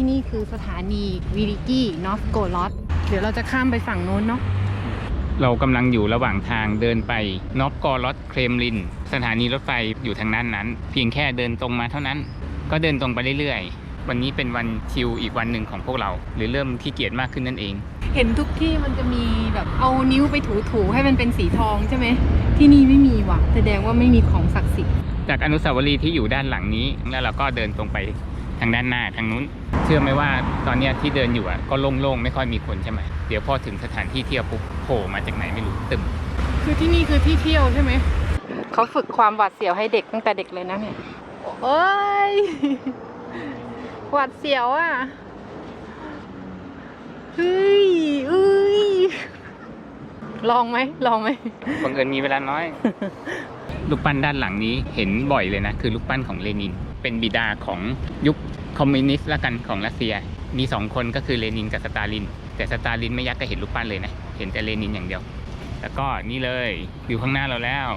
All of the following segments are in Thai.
ที่นี่คือสถานีวิริกี้นอฟโกลอตเดี๋ยวเราจะข้ามไปฝั่งโน้นเนาะเรากำลังอยู่ระหว่างทางเดินไปนอฟกอรอดเครมลิน สถานีรถไฟอยู่ทางนั้นนั้น เพียงแค่เดินตรงมาเท่านั้น ก็เดินตรงไปเรื่อยๆ วันนี้เป็นวันชิลอีกวันหนึ่งของพวกเรา หรือเริ่มขี้เกียจมากขึ้นนั่นเอง เห็นทุกที่มันจะมีแบบเอานิ้วไปถูๆให้มันเป็นสีทองใช่ไหมที่นี่ไม่มีว่ะแสดงว่าไม่มีของศักดิ์สิทธิ์จากอนุสาวรีย์ที่อยู่ด้านหลังนี้แล้วเราก็เดินตรงไป ทางด้านหน้าทางนู้น เชื่อไหมว่าตอนเนี้ยที่เดินอยู่อะก็โล่งๆไม่ค่อยมีคนใช่ไหมเดี๋ยวพอถึงสถานที่เที่ยวปุ๊บโผล่มาจากไหนไม่รู้ตึมคือที่นี่คือที่เที่ยวใช่ไหม เขาฝึกความหวาดเสียวให้เด็กตั้งแต่เด็กเลยนะเนี่ย โอ้ย หวาดเสียวอะ เฮ้ยเอ้ย ลองไหม ลองไหม บังเอิญมีเวลาน้อย รูปปั้นด้านหลังนี้เห็นบ่อยเลยนะ คือรูปปั้นของเลนิน เป็นบิดาของยุค คอมมิวนิสต์ละกันของรัสเซีย มีสองคนก็คือเลนินกับสตาลิน แต่สตาลินไม่ยักก็เห็นรูปปั้นเลยนะ เห็นแต่เลนินอย่างเดียว แล้วก็นี่เลยอยู่ข้างหน้าเราแล้ว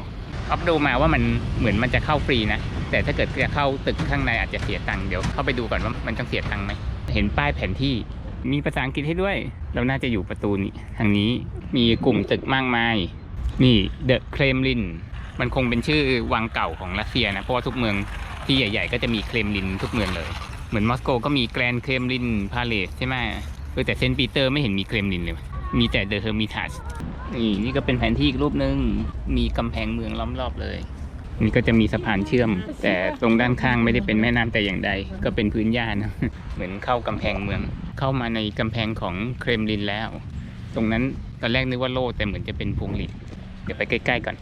อัพดูมาว่ามันเหมือนมันจะเข้าฟรีนะ แต่ถ้าเกิดจะเข้าตึกข้างในอาจจะเสียตังค์เดี๋ยวเข้าไปดูก่อนว่ามันต้องเสียตังค์ไหมเห็นป้ายแผนที่มีภาษาอังกฤษให้ด้วย เราน่าจะอยู่ประตูนี้ทางนี้มีกลุ่มตึกมากมาย นี่เดอะเครมลิน มันคงเป็นชื่อวังเก่าของรัสเซียนะ เพราะว่าทุกเมืองที่ใหญ่ ๆ ก็จะมีเครมลินทุกเมืองเลย เหมือนมอสโกก็มีแกรนเครมลินพาเลสใช่ไหมเออแต่เซนต์ปีเตอร์ไม่เห็นมีเครมลินเลย มีแต่เดอะเฮอร์มิทัสนี่นี่ก็เป็นแผนที่อีกรูปหนึ่งมีกำแพงเมืองล้อมรอบเลย นี่ก็จะมีสะพานเชื่อม แต่ตรงด้านข้างไม่ได้เป็นแม่น้ำแต่อย่างใด ก็เป็นพื้นหญ้านะเหมือนเข้ากำแพงเมือง เข้ามาในกำแพงของเครมลินแล้ว ตรงนั้นตอนแรกนึกว่าโล่แต่เหมือนจะเป็นพวงหลีดเดี๋ยวไปใกล้ๆก่อน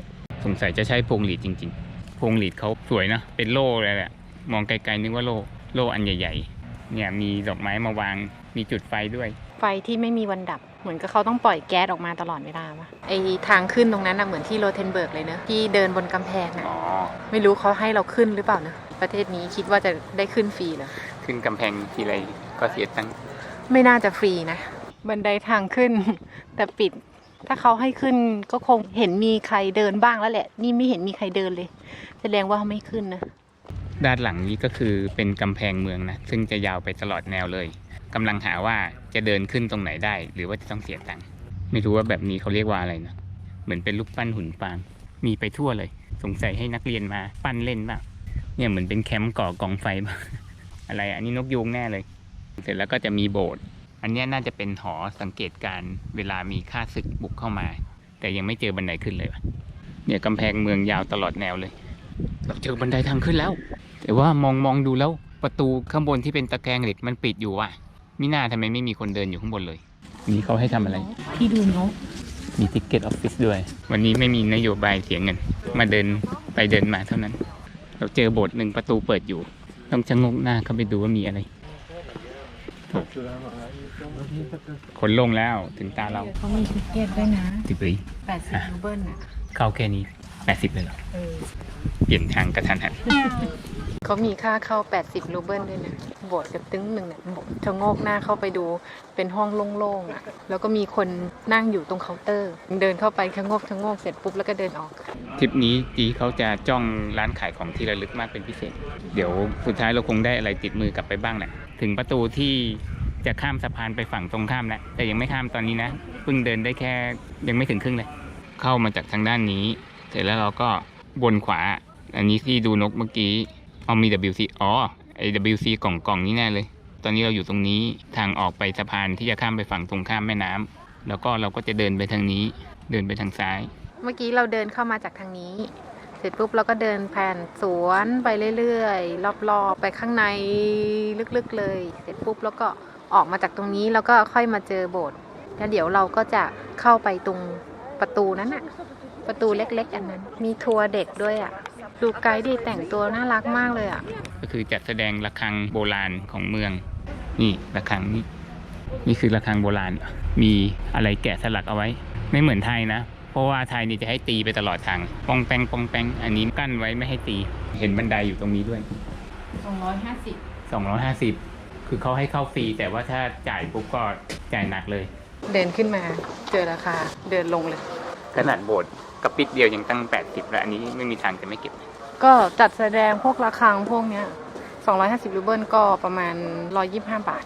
สงสัยจะใช่พวงหลีดจริง ๆ พวงหลีดเขาสวยนะเป็นโล่เลยแหละมองไกลๆนึกว่าโล่ โล่อันใหญ่ ๆ เนี่ยมีดอกไม้มาวาง มีจุดไฟด้วย ไฟที่ไม่มีวันดับ เหมือนกับเขาต้องปล่อยแก๊สออกมาตลอดเวลาวะไอทางขึ้นตรงนั้นนะเหมือนที่โรเทนเบิร์กเลยเนอะที่เดินบนกำแพงอะอ๋อ ไม่รู้เขาให้เราขึ้นหรือเปล่านะประเทศนี้คิดว่าจะได้ขึ้นฟรีเหรอขึ้นกำแพงทีไรก็เสียตังค์ไม่น่าจะฟรีนะ บันไดทางขึ้น แต่ปิด ถ้าเขาให้ขึ้นก็คงเห็นมีใครเดินบ้างแล้วแหละ นี่ไม่เห็นมีใครเดินเลย แสดงว่าเขาไม่ขึ้นนะ ด้านหลังนี้ก็คือเป็นกำแพงเมืองนะ ซึ่งจะยาวไปตลอดแนวเลยกำลังหาว่าจะเดินขึ้นตรงไหนได้ หรือว่าจะต้องเสียตังค์ไม่รู้ว่าแบบนี้เขาเรียกว่าอะไรนะเหมือนเป็นรูปปั้นหุ่นฟางมีไปทั่วเลย สงสัยให้นักเรียนมาปั้นเล่นบ้างเนี่ยเหมือนเป็นแคมป์ก่อกองไฟบ้างอะไรอันนี้นกยูงแน่เลย เสร็จแล้วก็จะมีโบสถ์อันนี้น่าจะเป็นหอสังเกตการเวลามีข้าศึกบุกเข้ามา แต่ยังไม่เจอบันไดขึ้นเลยเนี่ยกำแพงเมืองยาวตลอดแนวเลย เราเจอบันไดทางขึ้นแล้ว แต่ว่ามองมองดูแล้วประตูข้างบนที่เป็นตะแกรงเหล็กมันปิดอยู่ว่ะมิน่าทำไมไม่มีคนเดินอยู่ข้างบนเลย นี่เขาให้ทำอะไร ที่ดูนกมีติ c เก็ตออฟฟิศด้วย วันนี้ไม่มีนโยบายเสียเงินมาเดินไปเดินมาเท่านั้น เราเจอโบสถ์หนึ่งประตูเปิดอยู่ ต้องชะโงกหน้าเข้าไปดูว่ามีอะไร คนลงแล้วถึงตาเราเขามีทิเก็ตด้วยนะสิบปีแปดสิบรูเบิลอะเข้าแค่นี้แปดสิบเลยเหรอเออเปลี่ยนทางกระทันหัน เขามีค่าเข้า 80 รูเบิลด้วยนะโบสถ์กับตึ้งหนึ่งเนี่ยบอกชะโงกหน้าเข้าไปดูเป็นห้องโล่งๆอะ แล้วก็มีคนนั่งอยู่ตรงเคาน์เตอร์ เดินเข้าไปชะโงกชะโงกเสร็จปุ๊บแล้วก็เดินออกทริปนี้จีเขาจะจ้องร้านขายของที่ระลึกมากเป็นพิเศษ เดี๋ยวสุดท้ายเราคงได้อะไรติดมือกลับไปบ้างแหละถึงประตูที่จะข้ามสะพานไปฝั่งตรงข้ามแล้วแต่ยังไม่ข้ามตอนนี้นะเพิ่งเดินได้แค่ยังไม่ถึงครึ่งเลย เข้ามาจากทางด้านนี้ เสร็จแล้วเราก็บนขวา อันนี้ที่ดูนกเมื่อกี้ เอามี WC อ๋อไอ WC กล่องกล่องนี้แน่เลย ตอนนี้เราอยู่ตรงนี้ทางออกไปสะพานที่จะข้ามไปฝั่งตรงข้ามแม่น้ำแล้วก็เราก็จะเดินไปทางนี้ เดินไปทางซ้าย เมื่อกี้เราเดินเข้ามาจากทางนี้ เสร็จปุ๊บเราก็เดินผ่านสวนไปเรื่อยๆรอบๆ ไปข้างในลึกๆเลย เสร็จปุ๊บแล้วก็ออกมาจากตรงนี้แล้วก็ค่อยมาเจอโบสถ์แล้วเดี๋ยวเราก็จะเข้าไปตรงประตูนั้นอะประตูเล็กๆอันนั้น มีทัวร์เด็กด้วยอะ ดูไกด์ดีแต่งตัวน่ารักมากเลยอะก็คือจัดแสดงระฆังโบราณของเมือง นี่ระฆังนี่นี่คือระฆังโบราณ มีอะไรแกะสลักเอาไว้ ไม่เหมือนไทยนะ เพราะว่าไทยนี่จะให้ตีไปตลอดทางปองแปงปองแปงอันนี้กั้นไว้ไม่ให้ตี เห็นบันไดอยู่ตรงนี้ด้วย 250 250 คือเขาให้เข้าฟรีแต่ว่าถ้าจ่ายปุ๊บก็จ่ายหนักเลย เดินขึ้นมาเจอราคา เดินลงเลย ขนาดโบสถ์ กระปิดเดียวยังตั้ง 80 แล้วอันนี้ไม่มีทางจะไม่เก็บ ก็จัดแสดงพวกระฆังพวกเนี้ย250รูเบิลก็ประมาณ 125 บาท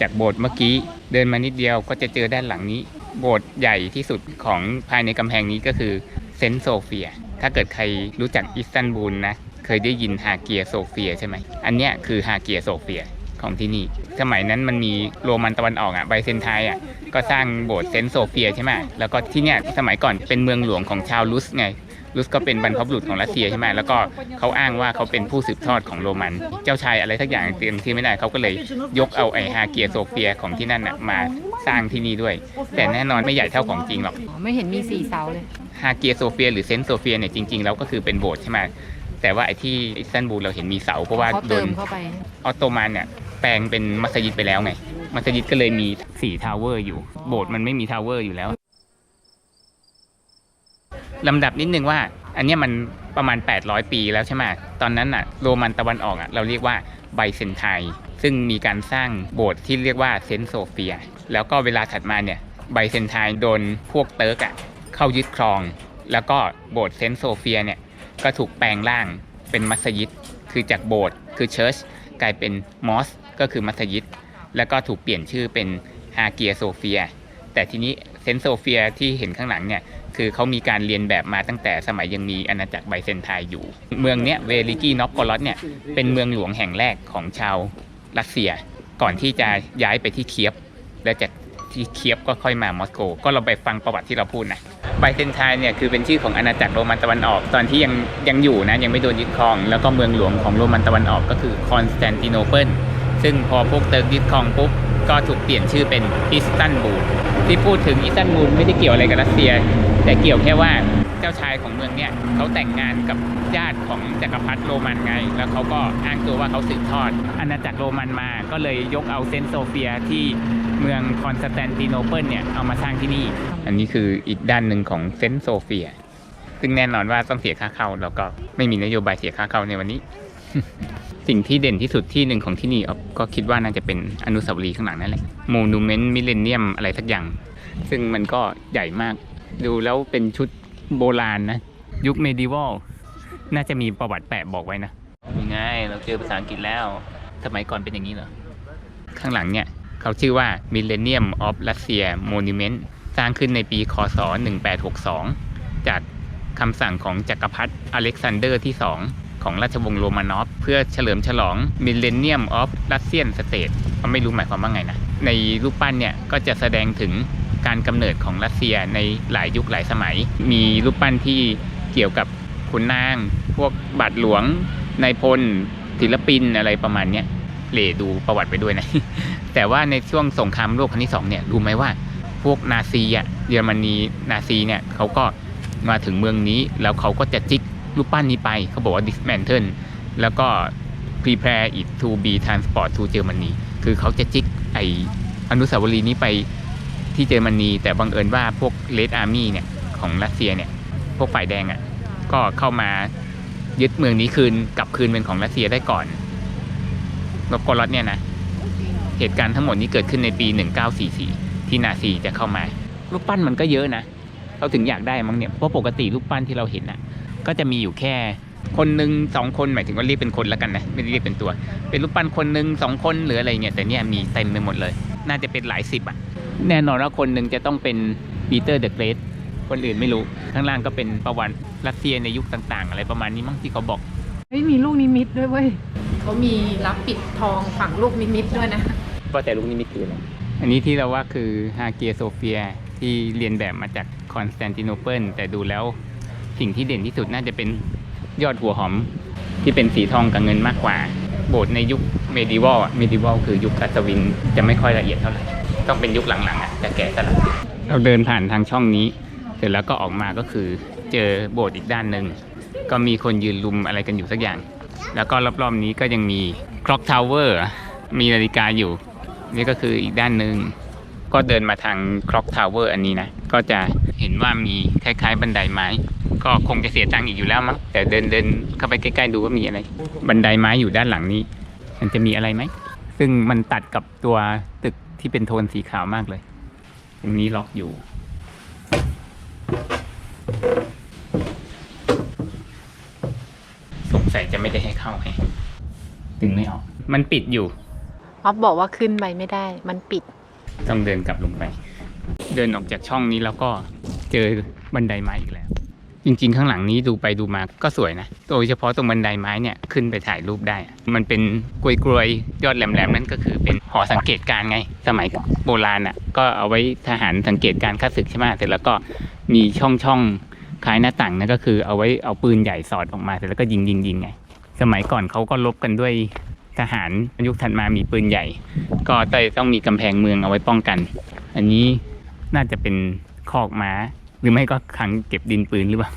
จากโบสถ์เมื่อกี้เดินมานิดเดียวก็จะเจอด้านหลังนี้ โบสถ์ใหญ่ที่สุดของภายในกำแพงนี้ก็คือเซนต์โซเฟีย ถ้าเกิดใครรู้จักอิสตันบูลนะ เคยได้ยินฮาเกียโซเฟียใช่ไหม อันเนี้ยคือฮาเกียโซเฟียของที่นี่ สมัยนั้นมันมีโรมันตะวันออกอะไบเซนไทน์อะ ก็สร้างโบสถ์เซนต์โซเฟียใช่ไหมแล้วก็ที่เนี้ยสมัยก่อนเป็นเมืองหลวงของชาวลุสไงลุสก็เป็นบรรพบุรุษของรัสเซียใช่ไหมแล้วก็เขาอ้างว่าเขาเป็นผู้สืบทอดของโรมัน เจ้าชายอะไรทักอย่างเตรียมที่ไม่ได้เขาก็เลยยกเอาไอฮาเกียโซเฟียของที่นั่นน่ะมาสร้างที่นี่ด้วย แต่แน่นอนไม่ใหญ่เท่าของจริงหรอกไม่เห็นมีสี่เสาเลยฮาเกียโซเฟียหรือเซนต์โซเฟียเนี่ยจริงๆแล้วก็คือเป็นโบสถ์ใช่ไหมแต่ว่าไอที่อิสตันบูลเราเห็นมีเสาเพราะว่าเขาโดเตินมเข้าไปออตโตมันเนี่ย แปลงเป็นมัสยิดไปแล้วไง มัสยิดก็เลยมีสี่ทาวเวอร์อยู่ โบสถ์มันไม่มีทาวเวอร์อยู่แล้วลำดับนิดนึงว่า อันนี้มันประมาณ 800 ปีแล้วใช่ไหมตอนนั้นอะโรมันตะวันออกอะเราเรียกว่าไบเซนไทซึ่งมีการสร้างโบสถ์ที่เรียกว่าเซนโซเฟีย แล้วก็เวลาถัดมาเนี่ยไบเซนไทโดนพวกเติร์กอะเข้ายึดครอง แล้วก็โบสถ์เซนโซเฟียเนี่ยก็ถูกแปลงร่างเป็นมัสยิด คือจากโบสถ์คือเชิร์ชกลายเป็นมอส ก็คือมัสยิด แล้วก็ถูกเปลี่ยนชื่อเป็นฮาเกียโซเฟีย แต่ทีนี้เซนโซเฟียที่เห็นข้างหลังเนี่ยคือเขามีการเรียนแบบมาตั้งแต่สมัยยังมีอาณาจักรไบเซนไทน์อยู่ เมืองเนี้ยเวลิกีนอฟกอลอสเนี่ยเป็นเมืองหลวงแห่งแรกของชาวรัสเซีย ก่อนที่จะย้ายไปที่เคียฟและจากที่เคียฟก็ค่อยมามอสโก ก็เราไปฟังประวัติที่เราพูดนะไบเซนไทน์เนี่ยคือเป็นชื่อของอาณาจักรโรมันตะวันออก ตอนที่ยังยังอยู่นะยังไม่โดนยึดครอง แล้วก็เมืองหลวงของโรมันตะวันออกก็คือคอนสแตนติโนเปิล ซึ่งพอพวกเติร์กยึดครองปุ๊บก็ถูกเปลี่ยนชื่อเป็นอิสตันบูลที่พูดถึงอิสตันบูลไม่ได้เกี่ยวอะไรกับรัสเซีย แต่เกี่ยวแค่ว่าเจ้าชายของเมืองเนี่ยเขาแต่งงานกับญาติของจักรพรรดิโรมันไง แล้วเขาก็อ้างตัวว่าเขาสืบทอดอาณาจักรโรมันมา ก็เลยยกเอาเซนโซเฟียที่เมืองคอนสแตนติโนเปิลเนี่ยเอามาสร้างที่นี่ อันนี้คืออีกด้านหนึ่งของเซนโซเฟีย ซึ่งแน่นอนว่าต้องเสียค่าเข้าแล้วก็ไม่มีนโยบายเสียค่าเข้าในวันนี้ สิ่งที่เด่นที่สุดที่หนึ่งของที่นี่อ๊อฟก็คิดว่าน่าจะเป็นอนุสาวรีย์ข้างหลังนั่นแหละโมนูเมนต์มิเลเนียมอะไรสักอย่าง ซึ่งมันก็ใหญ่มาก ดูแล้วเป็นชุดโบราณนะ ยุคเมดิวอลน่าจะมีประวัติแปะบอกไว้นะยังไงเราเจอภาษาอังกฤษแล้ว สมัยก่อนเป็นอย่างนี้เหรอ ข้างหลังเนี่ยเขาชื่อว่า Millennium of Russia Monument สร้างขึ้นในปี คศ 1862 จากคำสั่งของจักรพรรดิอเล็กซานเดอร์ที่ 2 ของราชวงศ์โรมานอฟเพื่อเฉลิมฉลอง Millennium of Russian State ก็ไม่รู้หมายความว่าไงนะ ในรูปปั้นเนี่ยก็จะแสดงถึงการกำเนิดของรัสเซียในหลายยุคหลายสมัย มีรูปปั้นที่เกี่ยวกับขุนนาง พวกบาทหลวงนายพลศิลปินอะไรประมาณเนี้ยเลดูประวัติไปด้วยนะ แต่ว่าในช่วงสงครามโลกครั้งที่สองเนี่ยรู้ไหมว่าพวกนาซีอะเยอรมนีนาซีเนี่ยเขาก็มาถึงเมืองนี้แล้วเขาก็จะจิก รูปปั้นนี้ไป เขาบอกว่า dismantle แล้วก็ prepare it to be transport to Germany คือเขาจะจิกไออนุสาวรีย์นี้ไปที่เยอรมนี แต่บังเอิญว่าพวก Red Army เนี่ยของรัสเซียเนี่ย พวกฝ่ายแดงอะ ก็เข้ามายึดเมืองนี้คืนกลับคืนเป็นของรัสเซียได้ก่อนนบกรอดเนี่ยนะ เหตุการณ์ทั้งหมดนี้เกิดขึ้นในปี 1944 ที่นาซีจะเข้ามา รูปปั้นมันก็เยอะนะเขาถึงอยากได้มั้งเนี่ย เพราะปกติรูปปั้นที่เราเห็นน่ะ ก็จะมีอยู่แค่คนหนึ่งสองคนหมายถึงว่าเรียกเป็นคนแล้วกันนะไม่ได้เรียกเป็นตัว เป็นรูปปั้นคนหนึ่งสองคนหรืออะไรเงี้ยแต่เนี่ยมีเต็มไปหมดเลย น่าจะเป็นหลายสิบอะแน่นอนว่าคนหนึ่งจะต้องเป็นปีเตอร์เดอะเกรทคนอื่นไม่รู้ ข้างล่างก็เป็นประวัติรัสเซียในยุคต่างๆ อะไรประมาณนี้มั้งที่เขาบอกเฮ้ยมีลูกนิมิตด้วยเว้ยเขามีรับปิดทองฝังลูกนิมิตด้วยนะก็แต่ลูกนิมิตคืออะไรอันนี้ที่เราว่าคือฮาเกียโซเฟียที่เรียนแบบมาจากคอนสแตนติโนเปิลแต่ดูแล้ว สิ่งที่เด่นที่สุดน่าจะเป็นยอดหัวหอมที่เป็นสีทองกับเงินมากกว่า โบสถ์ในยุคเมดิวอลเมดิวอลคือยุคอัศวินจะไม่ค่อยละเอียดเท่าไหร่ ต้องเป็นยุคหลังๆอะจะแกะสลักเราเดินผ่านทางช่องนี้ เสร็จแล้วก็ออกมาก็คือเจอโบสถ์อีกด้านหนึ่งก็มีคนยืนลุมอะไรกันอยู่สักอย่าง แล้วก็รอบๆนี้ก็ยังมีคล็อกทาวเวอร์มีนาฬิกาอยู่ นี่ก็คืออีกด้านหนึ่งก็เดินมาทางคล็อกทาวเวอร์อันนี้นะ ก็จะเห็นว่ามีคล้ายๆบันไดไม้ ก็คงจะเสียตังค์อีกอยู่แล้วมั้งแต่เดินเดินเข้าไปใกล้ๆดูว่ามีอะไร บันไดไม้อยู่ด้านหลังนี้ มันจะมีอะไรไหม ซึ่งมันตัดกับตัวตึกที่เป็นโทนสีขาวมากเลย ตรงนี้ล็อกอยู่ สงสัยจะไม่ได้ให้เข้าไงดึงไม่ออก มันปิดอยู่ออฟบอกว่าขึ้นไปไม่ได้ มันปิด ต้องเดินกลับลงไป เดินออกจากช่องนี้แล้วก็เจอบันไดไม้อีกแล้ว จริงๆ ข้างหลังนี้ดูไปดูมาก็สวยนะ โดยเฉพาะตรงบันไดไม้เนี่ยขึ้นไปถ่ายรูปได้ มันเป็นกลวยกลวยๆยอดแหลมๆนั่นก็คือเป็นหอสังเกตการ์ไง สมัยโบราณอะก็เอาไว้ทหารสังเกตการข้าศึกใช่ไหมเสร็จแล้วก็มีช่องช่องๆคล้ายหน้าต่างนั่นก็คือเอาไว้เอาปืนใหญ่สอดออกมาเสร็จแล้วก็ยิงยิงยิงไง สมัยก่อนเขาก็ลบกันด้วยทหารยุคถัดมามีปืนใหญ่ ก็ต้องมีกำแพงเมืองเอาไว้ป้องกัน อันนี้น่าจะเป็นคอกม้า หรือไม่ก็คลังเก็บดินปืนหรือเปล่า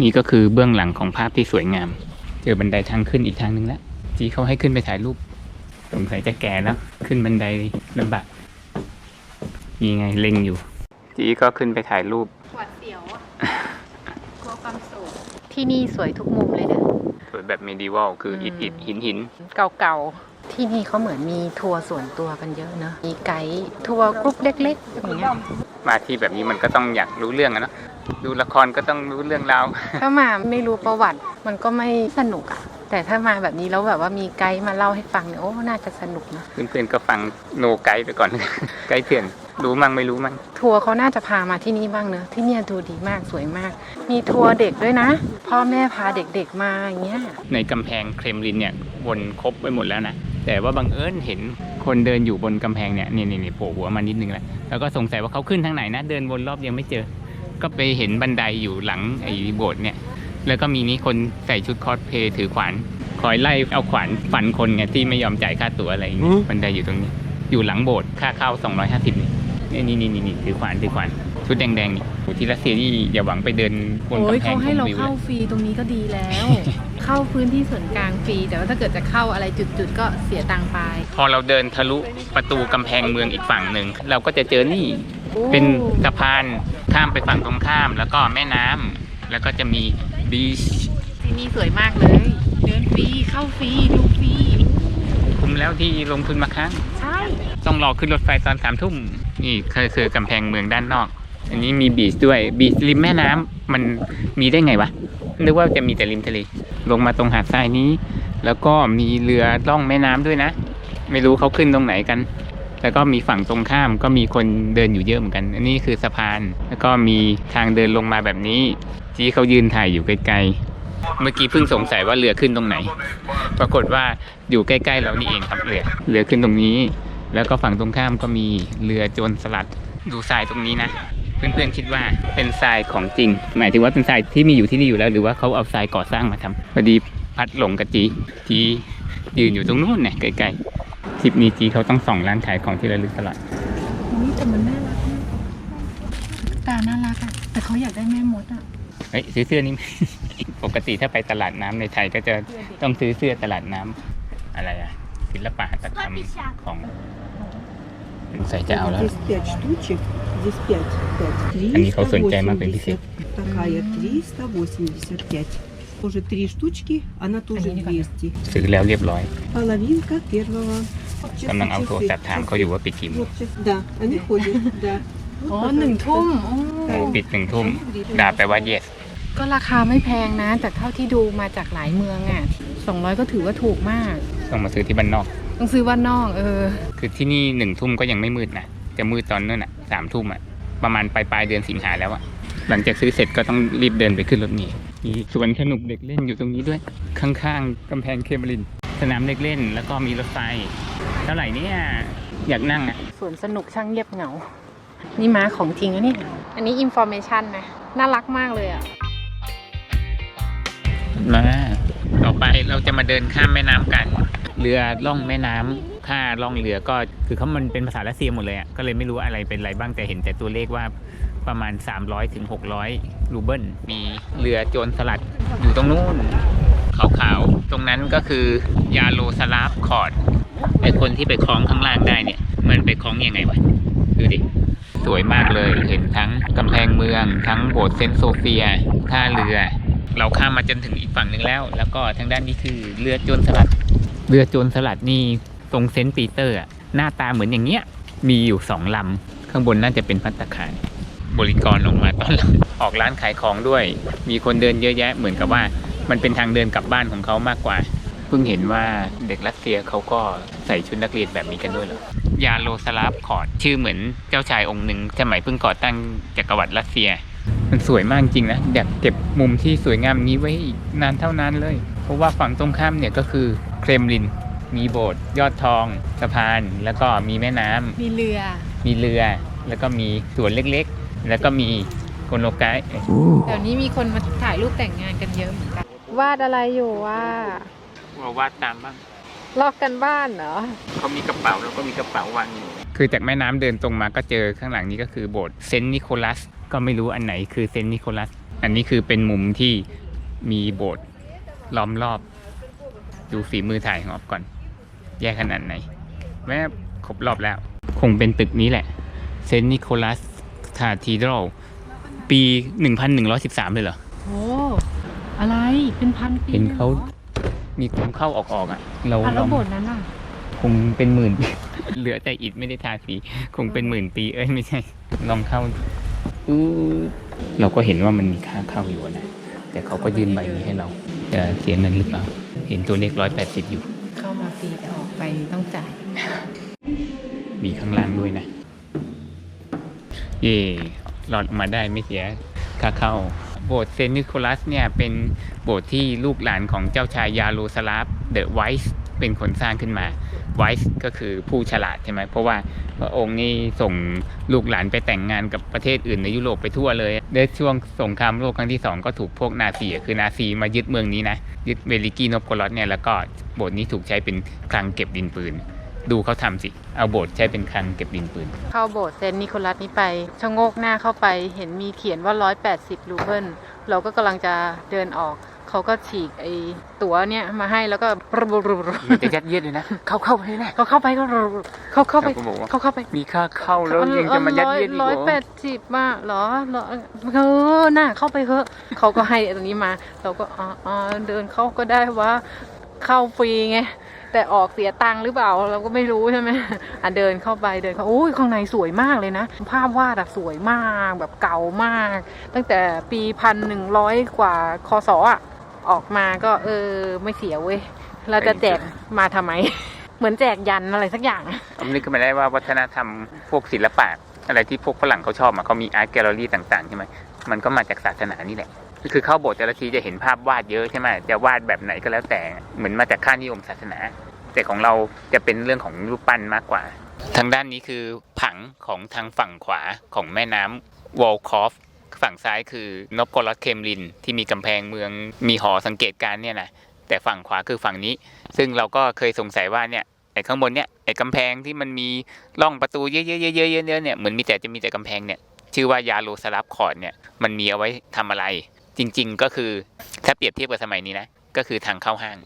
นี่ก็คือเบื้องหลังของภาพที่สวยงาม เจอบันไดทางขึ้นอีกทางหนึ่งแล้วจีเขาให้ขึ้นไปถ่ายรูปสงสัยจะแก่แล้ว ขึ้นบันไดลำบากมีไงเล็งอยู่ จีก็ขึ้นไปถ่ายรูปหวัดเสียวอะกลัวความสูงที่นี่สวยทุกมุมเลยนะ สวยแบบเมดิวัลคืออิฐอิฐหินหินเก่าๆ ที่นี่เขาเหมือนมีทัวร์ส่วนตัวกันเยอะเนอะมีไกด์ทัวร์กรุ๊ปเล็กๆอย่างเงี้ยมาที่แบบนี้มันก็ต้องอยากรู้เรื่องอะเนาะดูละครก็ต้องรู้เรื่องราวถ้ามาไม่รู้ประวัติมันก็ไม่สนุกอะแต่ถ้ามาแบบนี้แล้วแบบว่ามีไกด์มาเล่าให้ฟังเนี่ยโอ้น่าจะสนุกนะเพื่อนๆก็ฟังโนไกด์ไปก่อน ไกด์เถื่อนรู้มั่งไม่รู้มั่งทัวร์เขาน่าจะพามาที่นี่บ้างเนอะที่เนี่ยดูดีมากสวยมาก มีทัวร์เด็กด้วยนะ พ่อแม่พาเด็กๆมาอย่างเงี้ยในกำแพงเครมลินเนี่ยวนครบไปหมดแล้วนะ แต่ว่าบังเอิญเห็นคนเดินอยู่บนกำแพงเนี่ยนี่นี่นี่โผล่หัวมานิดนึงแล้วแล้วก็สงสัยว่าเขาขึ้นทางไหนนะ เดินวนรอบยังไม่เจอ ก็ไปเห็นบันไดอยู่หลังไอ้โบสถ์เนี่ย แล้วก็มีนี่คนใส่ชุดคอสเพลย์ถือขวานคอยไล่เอาขวานฟันคนไงที่ไม่ยอมจ่ายค่าตั๋วอะไรอย่างเงี้ยบันไดอยู่ตรงนี้ อยู่หลังโบสถ์ค่าเข้า 250นี่นี่นี่นี่นี่ถือขวานถือขวาน ชุดแดงๆนี่โอ้ที่รัสเซียนี่อย่าหวังไปเดินบนโอ้ยกำแพงเขาให้เราชมวิวเข้าเลยฟรีตรงนี้ก็ดีแล้ว เข้าพื้นที่ส่วนกลางฟรี แต่ว่าถ้าเกิดจะเข้าอะไรจุดๆก็เสียตังค์ไปพอเราเดินทะลุประตูกำแพงเมืองอีกฝั่งหนึ่งเราก็จะเจอนี่เป็นสะพานข้ามไปฝั่งตรงข้าม แล้วก็แม่น้ำแล้วก็จะมีบีชที่นี่สวยมากเลย เดินฟรีเข้าฟรีดูฟรีคุ้มแล้วที่ลงทุนมาครั้ง ใช่ต้องรอขึ้นรถไฟตอนสามทุ่มนี่เคยคือกำแพงเมืองด้านนอก อันนี้มีบีชด้วยบีชริมแม่น้ำมันมีได้ไงวะนึกว่าจะมีแต่ริมทะเลลงมาตรงหาดทรายนี้ แล้วก็มีเรือล่องแม่น้ำด้วยนะ ไม่รู้เขาขึ้นตรงไหนกัน แล้วก็มีฝั่งตรงข้ามก็มีคนเดินอยู่เยอะเหมือนกัน อันนี้คือสะพาน แล้วก็มีทางเดินลงมาแบบนี้ที่เขายืนถ่ายอยู่ไกลๆ เมื่อกี้เพิ่งสงสัยว่าเรือขึ้นตรงไหน ปรากฏว่าอยู่ใกล้ๆเรานี่เองครับเรือ เรือขึ้นตรงนี้ แล้วก็ฝั่งตรงข้ามก็มีเรือโจรสลัด ดูทรายตรงนี้นะ เพื่อนๆคิดว่าเป็นทรายของจริง หมายถึงว่าเป็นทรายที่มีอยู่ที่นี่อยู่แล้ว หรือว่าเขาเอาทรายก่อสร้างมาทำพอดีพัดหลงกับจีจียืนอยู่ตรงนู้นเนี่ยใกล้ๆทริปนี้จีเขาต้องส่องร้านขายของที่ระลึกตลอดนี่แต่มันน่ารักมากตาน่ารักอะแต่เขาอยากได้แม่มดอะเฮ้ยซื้อเสื้อนี่ ปกติถ้าไปตลาดน้ำในไทยก็จะต้องซื้อเสื้อตลาดน้ำอะไรอะศิลปะหัตถกรรมของ ใส่จะเอาแล้ว Здесь 5 штучек, здесь 5, 5. Они холсончай ма бенефит. 380, такая 385. Уже три штучки, она тоже Они не 200. ซื้อแล้วเรียบร้อย Половинка первого. Часы, กำลังเอาโทร часы, ศัพท์ถาม часы. เขาอยู่ว่าปิดกี่โมง Вот сейчас, Да, они ходят, да. อ๋อหนึ่งทุ่มอ๋อ ปิดหนึ่งทุ่มด่าไปว่า yes ก็ราคาไม่แพงนะ แต่เท่าที่ดูมาจากหลายเมืองอ่ะ200 ก็ถือว่าถูกมาก ต้องมาซื้อที่บ้านนอก ต้องซื้อว่านนอกเออ คือที่นี่หนึ่งทุ่มก็ยังไม่มืดนะจะมืดตอนนั้นอะสามทุ่มอะประมาณปลายปลายๆเดือนสิงหาแล้วอะหลังจากซื้อเสร็จก็ต้องรีบเดินไปขึ้นรถเมล์มีสวนสนุกเด็กเล่นอยู่ตรงนี้ด้วยข้างๆกำแพงเคมบรินทร์สนามเด็กเล่น แล้วก็มีรถไฟเท่าไหร่เนี่ยอยากนั่งอะสวนสนุกช่างเงียบเหงา นี่ม้าของจริงอะเนี่ยอันนี้อินโฟเมชันนะน่ารักมากเลยอะมาต่อ ไปเราจะมาเดินข้ามแม่น้ำกัน เรือล่องแม่น้ำค่าล่องเรือก็คือเขามันเป็นภาษารัสเซียหมดเลยอะก็เลยไม่รู้อะไรเป็นอะไรบ้างแต่เห็นแต่ตัวเลขว่าประมาณ 300ถึง600 รูเบิลมีเรือโจรสลัดอยู่ตรงนู้นขาวๆ ตรงนั้นก็คือยาโลสลาฟคอร์ดไอคนที่ไปคล้องข้างล่างได้เนี่ย มันไปคล้องยังไงวะดูดิสวยมากเลยเห็นทั้งกำแพงเมือง ทั้งโบสถ์เซนต์โซเฟียท่าเรือ เราข้ามมาจนถึงอีกฝั่งหนึ่งแล้ว แล้วก็ทางด้านนี้คือเรือโจรสลัด เรือโจรสลัดนี่ตรงเซนต์ปีเตอร์อะหน้าตาเหมือนอย่างเงี้ย มีอยู่สองลำ ข้างบนน่าจะเป็นพัตตาคารบริกรออกมาต้อนรับออกร้านขายของด้วย มีคนเดินเยอะแยะ เหมือนกับว่ามันเป็นทางเดินกลับบ้านของเขามากกว่า เพิ่งเห็นว่าเด็กรัสเซียเขาก็ใส่ชุดนักเรียนแบบนี้กันด้วยเหรอ ยาโลสลาฟคอร์ดชื่อเหมือนเจ้าชายองค์หนึ่งสมัยเพิ่งก่อตั้งจักรวรรดิรัสเซีย มันสวยมากจริงนะอยากเก็บมุมที่สวยงามนี้ไว้อีกนานเท่านานเลย เพราะว่าฝั่งตรงข้ามเนี่ยก็คือเครมลิน มีโบสถ์ยอดทองสะพาน แล้วก็มีแม่น้ำมีเรือ มีเรือ แล้วก็มีสวนเล็กๆ แล้วก็มีโกโนไกะเดี๋ยวนี้มีคนมาถ่ายรูปแต่งงานกันเยอะเหมือนกันวาดอะไรอยู่ว่าเราวาดตามบ้างลอกกันบ้านเหรอเขามีกระเป๋าแล้วก็มีกระเป๋าวางอยู่คือจากแม่น้ำเดินตรงมาก็เจอข้างหลังนี้ก็คือโบสถ์เซนต์นิโคลัส ก็ไม่รู้อันไหนคือเซนต์นิโคลัส อันนี้คือเป็นมุมที่มีโบสถ์ล้อมรอบ ดูฝีมือถ่ายของออฟก่อน แยกขนาดไหนแม่ครบรอบแล้ว คงเป็นตึกนี้แหละเซนต์นิโคลัสคาทีดรัลปี 1113 เลยเหรอ โอ้ อะไร เป็นพันปีเห็นเขามีคนเข้าออกๆอะ เราอะลแล้วองโบสถ์นั้นล่ะ คงเป็นหมื่น เหลือแต่อิฐไม่ได้ทาสี คงเป็นหมื่นปี เอ้ยไม่ใช่ ลองเข้าอู้ เราก็เห็นว่ามันมีค่าเข้าอยู่นะ แต่เขาก็ยื่นใบนี้ให้เราจะเสียเงินหรือเปล่า เห็นตัวเลขร้อยแปดสิบอยู่ เข้ามาฟรีแต่ออกไปต้องจ่าย มีข้างล่างด้วยนะ เย่หลอดมาได้ไม่เสียค่าเข้า โบสถ์เซนต์นิโคลัสเนี่ยเป็นโบสถ์ที่ลูกหลานของเจ้าชายยาโลสลาฟเดอะไวส์ เป็นคนสร้างขึ้นมาไวส์ก็คือผู้ฉลาดใช่ไหมเพราะว่าพระองค์นี่ส่งลูกหลานไปแต่งงานกับประเทศอื่นในยุโรปไปทั่วเลยในช่วงสงครามโลกครั้งที่สองก็ถูกพวกนาซีคือนาซีมายึดเมืองนี้นะ ยึดเวลิกีนอฟโกลอสเนี่ยแล้วก็โบสถ์นี้ถูกใช้เป็นคลังเก็บดินปืน ดูเขาทำสิ เอาโบสถ์ใช้เป็นคลังเก็บดินปืน เข้าโบสถ์เซนต์นิโคลัสนี้ไปชะโงกหน้าเข้าไปเห็นมีเขียนว่า 180 รูเบิลเราก็กำลังจะเดินออก เขาก็ฉีกไอ้ตั๋วเนี่ยมาให้แล้วก็มันจะยัดเยียดเลยนะ เข้าเข้าไปเลยนะเขาเข้าไปก็เขาเข้าไปเขาก็บอกว่าเขาเข้าไป มีค่าเข้าแล้วยังจะมายัดเยียดอีกร้อยเหรแปอดสิบมาเหรอเหรอเออน่าเข้าไปเถอะเขาก็ให้ตรงนี้มา เราก็อ๋ออ๋อเดินเข้าก็ได้ว่าเข้าฟรีไงแต่ออกเสียตังค์หรือเปล่าเราก็ไม่รู้ใช่ไหมอะเดินเข้าไปเดินเข้าโอ้ยข้างในสวยมากเลยนะ ภาพวาดอะสวยมากแบบเก่ามาก ตั้งแต่ปีพันหนึ่งร้อยกว่าคศอะ ออกมาก็เออไม่เสียเว้ย เราจะแจกมาทำไม เหมือนแจกยันอะไรสักอย่างผมนึกขึ้นมาได้ว่าวัฒนธรรมพวกศิลปะ อะไรที่พวกฝรั่งเขาชอบอะเขามีอาร์ตแกลเลอรี่ต่างๆใช่ไหมมันก็มาจากศาสนานี่แหละคือเข้าโบสถ์แต่ละทีจะเห็นภาพวาดเยอะใช่ไหมจะวาดแบบไหนก็แล้วแต่เหมือนมาจากค่านิยมศาสนา แต่ของเราจะเป็นเรื่องของรูปปั้นมากกว่า ทางด้านนี้คือผังของทางฝั่งขวาของแม่น้ำวอลคอฟ ฝั่งซ้ายคือนบโกลอสเคมลิน ที่มีกำแพงเมืองมีหอสังเกตการณ์เนี่ยนะแต่ฝั่งขวาคือฝั่งนี้ ซึ่งเราก็เคยสงสัยว่าเนี่ยไอ้ข้างบนเนี่ยไอ้กำแพงที่มันมีร่องประตูเยอะๆๆๆๆเนี่ยเหมือนมีแต่จะมีแต่กำแพงเนี่ยชื่อว่ายาโลสลับคอร์ดเนี่ยมันมีเอาไว้ทำอะไร จริง ๆ ก็คือถ้าเปรียบเทียบกับสมัยนี้นะก็คือทางเข้าห้าง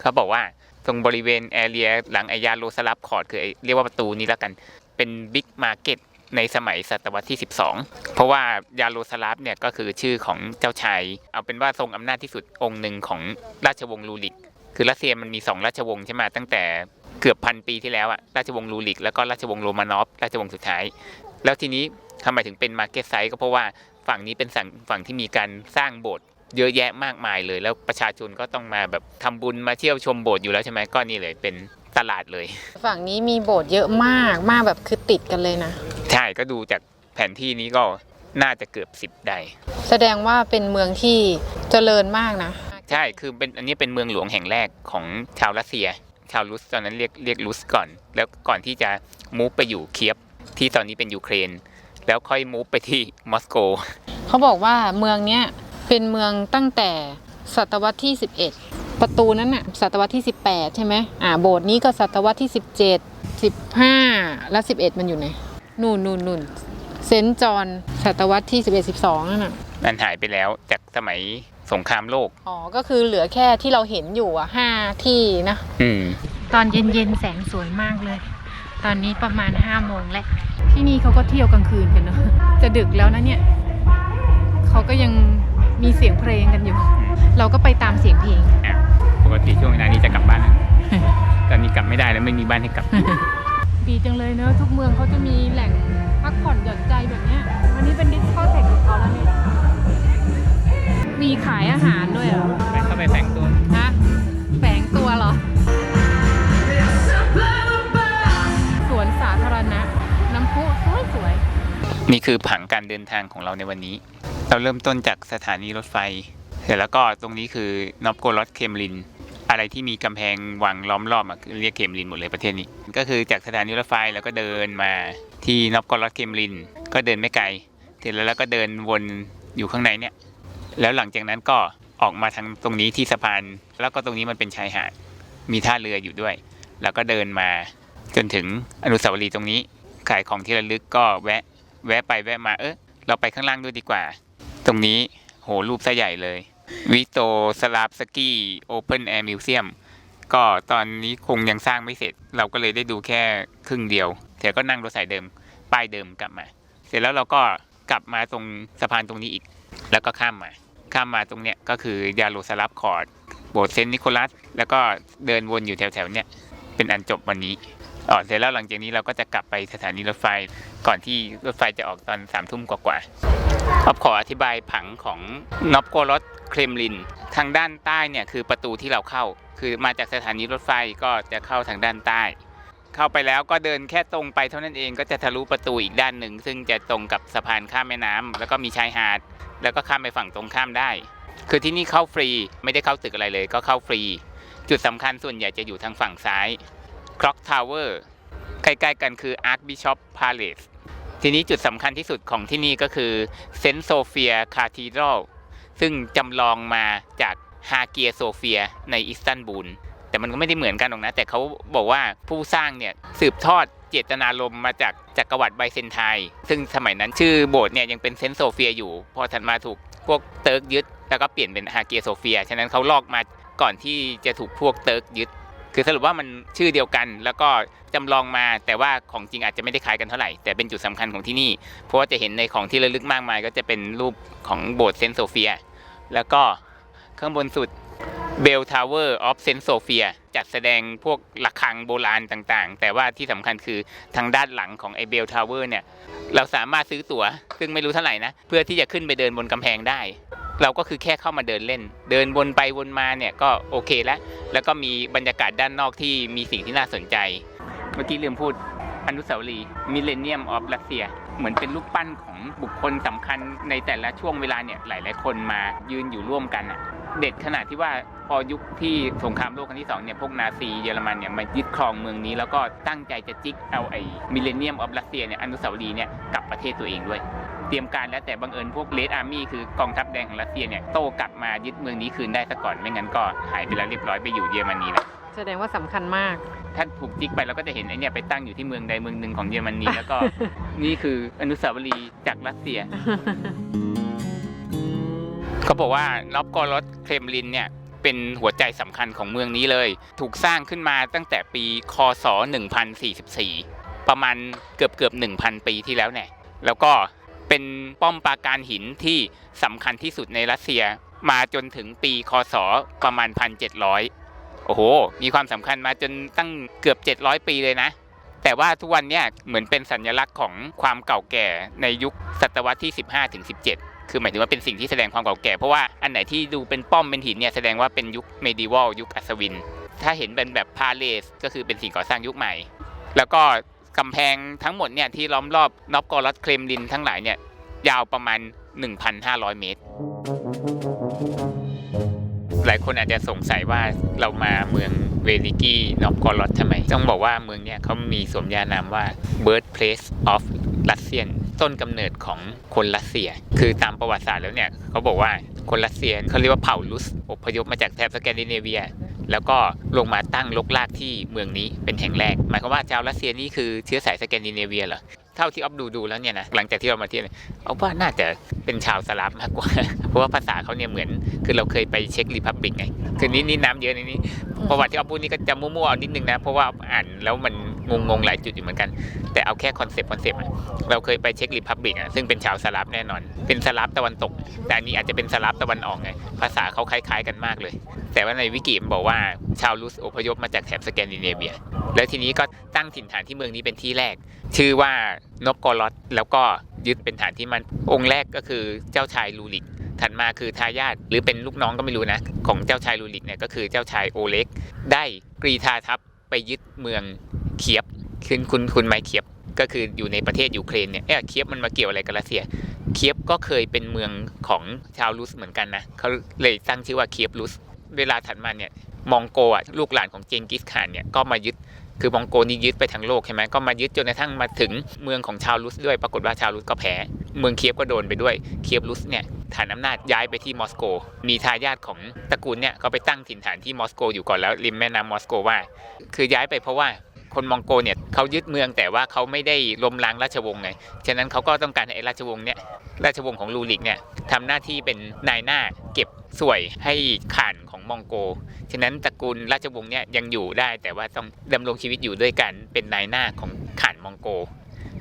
เขาบอกว่าตรงบริเวณแอเรียหลังไอยาโลสลับคอร์ดคือไอเรียกว่าประตูนี้แล้วกันเป็นบิ๊กมาร์เก็ต ในสมัยศตวรรษที่ 12 เพราะว่ายาโลสลับเนี่ยก็คือชื่อของเจ้าชาย เอาเป็นว่าทรงอำนาจที่สุดองค์หนึ่งของราชวงศ์ลูริก คือรัสเซียมันมีสองราชวงศ์ใช่ไหมตั้งแต่เกือบพันปีที่แล้วอะราชวงศ์ลูริก แล้วก็ราชวงศ์โรมานอฟราชวงศ์สุดท้าย แล้วทีนี้ทำไมถึงเป็นมาร์เก็ตไซส์ก็เพราะว่าฝั่งนี้เป็นฝั่งฝั่งที่มีการสร้างโบสถ์เยอะแยะมากมายเลย แล้วประชาชนก็ต้องมาแบบทำบุญมาเที่ยวชมโบสถ์อยู่แล้วใช่ไหมก็นี่เลยเป็นตลาดเลย ฝั่งนี้มีโบสถ์เยอะมากมากแบบคือติดกันเลยนะ ใช่ก็ดูจากแผนที่นี้ก็น่าจะเกือบสิบได้ แสดงว่าเป็นเมืองที่เจริญมากนะ ใช่คือเป็นอันนี้เป็นเมืองหลวงแห่งแรกของชาวรัสเซีย ชาวรุสตอนนั้นเรียกเรียกรุสก่อน แล้วก่อนที่จะมูฟไปอยู่เคียฟที่ตอนนี้เป็นยูเครน แล้วค่อยมูฟไปที่มอสโก เขาบอกว่าเมืองเนี้ยเป็นเมืองตั้งแต่ศตวรรษที่ 11 ประตูนั้นน่ะศตวรรษที่ 18 ใช่ไหมอ่าโบสถ์นี้ก็ศตวรรษที่ 17 15 แล้ว11 มันอยู่ไหน นู่นนู่นนู่นเซนต์จอห์นศตวรรษที่ 11 12นั่นน่ะนั่นหายไปแล้วจากสมัยสงครามโลก อ๋อ ก็คือเหลือแค่ที่เราเห็นอยู่อะห้าที่นะ อืม ตอนเย็นๆ แสงสวยมากเลย ตอนนี้ประมาณห้าโมงแล้ว ที่นี่เขาก็เที่ยวกลางคืนกันเนอะจะดึกแล้วนะเนี่ย เขาก็ยังมีเสียงเพลงกันอยู่ เราก็ไปตามเสียงเพลง ปกติช่วงเวลานี้จะกลับบ้านนะ ตอนนี้กลับไม่ได้แล้วไม่มีบ้านให้กลับ ดีจังเลยเนอะทุกเมืองเขาจะมีแหล่งพักผ่อนหย่อนใจแบบเนี้ยวันนี้เป็นดิสโกเทคของเขาแล้วเนี่ยมีขายอาหารด้วยเหรอไปเข้าไปแต่งตัวฮะแฝงตัวเหรอ สวนสาธารณะ น้ำพุสวยสวยนี่คือผังการเดินทางของเราในวันนี้ เราเริ่มต้นจากสถานีรถไฟ เสร็จแล้วก็ตรงนี้คือนอปโกรอดเคมลิน อะไรที่มีกำแพงวางล้อมรอบอะเรียกเคมลินหมดเลยประเทศนี้ ก็คือจากสถานีรถไฟแล้วก็เดินมาที่นอปโกรอดเคมลิน ก็เดินไม่ไกลเสร็จแล้วเราก็เดินวนอยู่ข้างในเนี่ย แล้วหลังจากนั้นก็ออกมาทางตรงนี้ที่สะพาน แล้วก็ตรงนี้มันเป็นชายหาด มีท่าเรืออยู่ด้วย แล้วก็เดินมาจนถึงอนุสาวรีย์ตรงนี้ ขายของที่ระลึกก็แวะ แวะไปแวะมา เออเราไปข้างล่างด้วยดีกว่า ตรงนี้โหรูปซะใหญ่เลย วิโตสลาฟสกี้โอเพนแอร์มิวเซียมก็ตอนนี้คงยังสร้างไม่เสร็จ เราก็เลยได้ดูแค่ครึ่งเดียวเสร็จก็นั่งรถสายเดิม ป้ายเดิมกลับมา เสร็จแล้วเราก็กลับมาตรงสะพานตรงนี้อีก แล้วก็ข้ามมา ข้ามมาตรงเนี้ยก็คือยาโลสลับคอร์ดโบสถ์เซนต์นิโคลัส แล้วก็เดินวนอยู่แถวๆเนี้ยเป็นอันจบวันนี้ อ๋อเสร็จแล้วหลังจากนี้เราก็จะกลับไปสถานีรถไฟก่อนที่รถไฟจะออกตอนสามทุ่มกว่าๆอ๊อฟขออธิบายผังของนอปโกรดเครมลิน ทางด้านใต้เนี่ยคือประตูที่เราเข้า คือมาจากสถานีรถไฟก็จะเข้าทางด้านใต้ เข้าไปแล้วก็เดินแค่ตรงไปเท่านั้นเองก็จะทะลุประตูอีกด้านหนึ่ง ซึ่งจะตรงกับสะพานข้ามแม่น้ำแล้วก็มีชายหาด แล้วก็ข้ามไปฝั่งตรงข้ามได้ คือที่นี่เข้าฟรีไม่ได้เข้าตึกอะไรเลย ก็เข้าฟรี จุดสำคัญส่วนใหญ่จะอยู่ทางฝั่งซ้าย Clock Tower ใกล้ๆกันคือ Archbishop Palace ทีนี้จุดสำคัญที่สุดของที่นี่ก็คือ St. Sophia Cathedral ซึ่งจำลองมาจากฮาเกียโซเฟียในอิสตันบูลแต่มันก็ไม่ได้เหมือนกันหรอกนะ แต่เขาบอกว่าผู้สร้างเนี่ยสืบทอดเจตนารมมาจากจักรวรรดิไบเซนไทน์ซึ่งสมัยนั้นชื่อโบสถ์เนี่ยยังเป็นเซนต์โซเฟียอยู่ พอถัดมาถูกพวกเติร์กยึด แล้วก็เปลี่ยนเป็นฮาเกียโซเฟีย ฉะนั้นเขาลอกมาก่อนที่จะถูกพวกเติร์กยึด คือสรุปว่ามันชื่อเดียวกัน แล้วก็จำลองมาแต่ว่าของจริงอาจจะไม่ได้คล้ายกันเท่าไหร่ แต่เป็นจุดสำคัญของที่นี่ เพราะว่าจะเห็นในของที่ระลึกมากมาย ก็จะเป็นรูปของโบสถ์เซนต์โซเฟีย แล้วก็ข้างบนสุดเบลทาวเวอร์ออฟเซนต์โซเฟียจัดแสดงพวกระฆังโบราณต่างๆ แต่ว่าที่สำคัญคือทางด้านหลังของไอเบลทาวเวอร์เนี่ย เราสามารถซื้อตั๋วซึ่งไม่รู้เท่าไหร่นะ เพื่อที่จะขึ้นไปเดินบนกำแพงได้ เราก็คือแค่เข้ามาเดินเล่น เดินวนไปวนมาเนี่ยก็โอเคแล้ว แล้วก็มีบรรยากาศด้านนอกที่มีสิ่งที่น่าสนใจ เมื่อกี้ลืมพูดอนุสาวรีย์มิเลเนียมออฟรัสเซียเหมือนเป็นรูปปั้นของบุคคลสำคัญในแต่ละช่วงเวลาเนี่ยหลาย ๆ คนมายืนอยู่ร่วมกันอะ เด็ดขนาดที่ว่าพอยุคที่สงครามโลกครั้งที่สองเนี่ยพวกนาซีเยอรมันเนี่ยมายึดครองเมืองนี้แล้วก็ตั้งใจจะจิกเอาไอ้มิเลเนียมออฟรัสเซียเนี่ยอนุสาวรีย์เนี่ยกลับประเทศตัวเองด้วย เตรียมการแล้วแต่บังเอิญพวกเลดอาร์มี่คือกองทัพแดงของรัสเซียเนี่ยโต้กลับมายึดเมืองนี้คืนได้ซะก่อนไม่งั้นก็หายไปแล้วเรียบร้อยไปอยู่เยอรมนีแล้วแสดงว่าสำคัญมาก ถ้าถูกจิกไปเราก็จะเห็นไอเนี่ยไปตั้งอยู่ที่เมืองใดเมืองหนึ่งของเยอรมนีแล้วก็นี่คืออนุสาวรีย์จากรัสเซีย เขาบอกว่านอปกอรสเครมลินเนี่ยเป็นหัวใจสำคัญของเมืองนี้เลย ถูกสร้างขึ้นมาตั้งแต่ปีคศ 1044 ประมาณเกือบเกือบ 1,000 ปีที่แล้วเนี่ยแล้วก็เป็นป้อมปราการหินที่สำคัญที่สุดในรัสเซียมาจนถึงปีคศประมาณ 1,700 โอ้โห มีความสำคัญมาจนตั้งเกือบ 700 ปีเลยนะ แต่ว่าทุกวันเนี่ยเหมือนเป็นสัญลักษณ์ของความเก่าแก่ในยุคศตวรรษที่ 15ถึง17 คือหมายถึงว่าเป็นสิ่งที่แสดงความเก่าแก่ เพราะว่าอันไหนที่ดูเป็นป้อมเป็นหินเนี่ยแสดงว่าเป็นยุคเมดิว a ลยุคอัศวิน ถ้าเห็นเป็นแบบพาเลสก็คือเป็นสิ่งก่อสร้างยุคใหม่ แล้วก็กำแพงทั้งหมดเนี่ยที่ล้อมรอบนอปกอรอดเครมลินทั้งหลายเนี่ยยาวประมาณ 1,500 เมตร หลายคนอาจจะสงสัยว่าเรามาเมืองเวนิกี้นอปกอรอดทำไม ต้องบอกว่าเมืองเนี้ยเขามีสมยานามว่า birthplace of Russian ต้นกำเนิดของคนรัสเซีย คือตามประวัติศาสตร์แล้วเนี่ยเขาบอกว่าคนรัสเซียเขาเรียกว่าเผ่าลุสอพยพมาจากแถบสแกนดิเนเวีย แล้วก็ลงมาตั้งลกลากที่เมืองนี้เป็นแห่งแรก หมายความว่าชาวรัสเซียนี่คือเชื้อสายสแกนดิเนเวียเหรอเท่าที่ออฟดูดูแล้วเนี่ยนะหลังจากที่เรามาเที่ยวเอาว่าน่าจะเป็นชาวสลับมากกว่า เพราะว่าภาษาเขาเนี่ยเหมือน คือเราเคยไปเช็ครีพับบิกไงคือนี่นี่น้ำเยอะในนี้ประวัติที่เอาพูดนี่ก็จะมั่วๆนิดนึงนะเพราะว่าอ่านแล้วมัน งงๆหลายจุดอยู่เหมือนกัน แต่เอาแค่คอนเซปต์คอนเซปต์เราเคยไปเช็ครีพับบิกอะซึ่งเป็นชาวสลับแน่นอน เป็นสลับตะวันตก แต่อันนี้อาจจะเป็นสลับตะวันออกไงภาษาเขาคล้าย ๆ กันมากเลย แต่ว่าในวิกิมันบอกว่าชาวรุสอพยพมาจากแถบสแกนดิเนเวีย แล้วทีนี้ก็ตั้งถิ่นฐานที่เมืองนี้เป็นที่แรก ชื่อว่านบกอรอดแล้วก็ยึดเป็นฐานที่มันองค์แรกก็คือเจ้าชายลูลิกถัดมาคือทายาทหรือเป็นลูกน้องก็ไม่รู้นะ ของเจ้าชายลูริกเนี่ยก็คือเจ้าชายโอเล็ก ได้กรีธาทัพไปยึดเมือง เคียบคุณคุณคุณไมเคียบก็คืออยู่ในประเทศยูเครนเนี่ยเอ๊ะเคียบมันมาเกี่ยวอะไรกับรัสเซีย เคียบก็เคยเป็นเมืองของชาวรุสเหมือนกันนะเขาเลยตั้งชื่อว่าเคียบรุส เวลาถัดมาเนี่ยมองโกอะลูกหลานของเจงกิสข่านเนี่ยก็มายึดคือมองโกนี่ยึดไปทั้งโลกใช่ไหมก็มายึดจนกระทั่งมาถึงเมืองของชาวรุสด้วยปรากฏว่าชาวรุสก็แพ้เมืองเคียบก็โดนไปด้วยเคียบรุสเนี่ยฐานอำนาจย้ายไปที่มอสโก มีทายาทของตระกูลเนี่ยก็ไปตั้งถิ่นฐานที่มอสโกอยู่ก่อนแล้วริมแม่น้ำมอสโกว่า คือย้ายไปเพราะว่า คนมองโกเนี่ยเขายึดเมืองแต่ว่าเขาไม่ได้ล้มล้างราชวงศ์ไง ฉะนั้นเขาก็ต้องการให้ราชวงศ์เนี่ยราชวงศ์ของลูริกเนี่ยทำหน้าที่เป็นนายหน้าเก็บสวยให้ข่านของมองโก ฉะนั้นตระกูลราชวงศ์เนี่ยยังอยู่ได้แต่ว่าต้องดำรงชีวิตอยู่ด้วยกันเป็นนายหน้าของข่านมองโก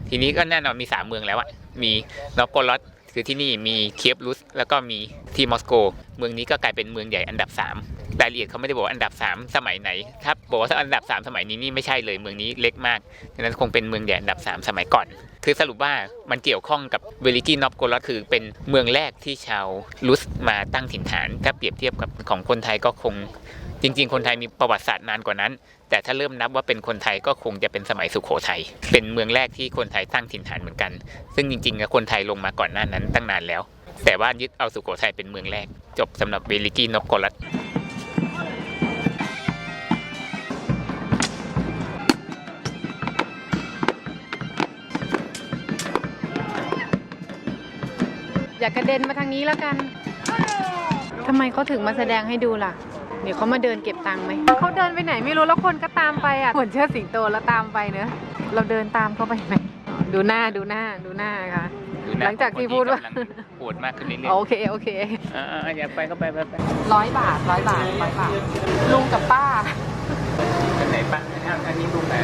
ทีนี้ก็แน่นอนมีสามเมืองแล้วอะมีนอกโกลอส คือที่นี่มีเคียบรุสแล้วก็มีที่มอสโก เมืองนี้ก็กลายเป็นเมืองใหญ่อันดับสามรายละเอียดเขาไม่ได้บอกอันดับ 3 สมัยไหน ถ้าบอกว่าอันดับ 3 สมัยนี้นี่ไม่ใช่เลยเมืองนี้เล็กมากฉะนั้นคงเป็นเมืองใหญ่อันดับ 3 สมัยก่อน คือสรุปว่ามันเกี่ยวข้องกับเวลิกินอฟโกลอสคือเป็นเมืองแรกที่ชาวรุสมาตั้งถิ่นฐาน ถ้าเปรียบเทียบกับของคนไทยก็คง จริง ๆ คนไทยมีประวัติศาสตร์นานกว่านั้น แต่ถ้าเริ่มนับว่าเป็นคนไทยก็คงจะเป็นสมัยสุโขทัยเป็นเมืองแรกที่คนไทยตั้งถิ่นฐานเหมือนกัน ซึ่งจริงๆแล้วคนไทยลงมาก่อนหน้านั้นตั้งนานแล้ว แต่ว่ายึดเอาสุโขทัยเป็นเมืองแรก จบสำหรับเวลิกินอฟโกลอสอย่ากระเด็นมาทางนี้แล้วกันทำไมเขาถึงมาแสดงให้ดูล่ะ เดี๋ยวเขามาเดินเก็บตังค์ไหมเขาเดินไปไหนไม่รู้แล้วคนก็ตามไปอะเหมือนเชิดสิงโตแล้วตามไปเนอะเราเดินตามเขาไปไหมดูหน้าดูหน้าดูหน้าค่ะ ดูนะหลังจากที่พูดว่า คนที่กำลังปวดมากขึ้นเรื่อยโอเคโอเคๆอ่าๆอย่าไปก็ไปไปไปร้อยบาทร้อยบาทร้อยบาทลุงกับป้าอันไหนปะอันนี้ดูไหน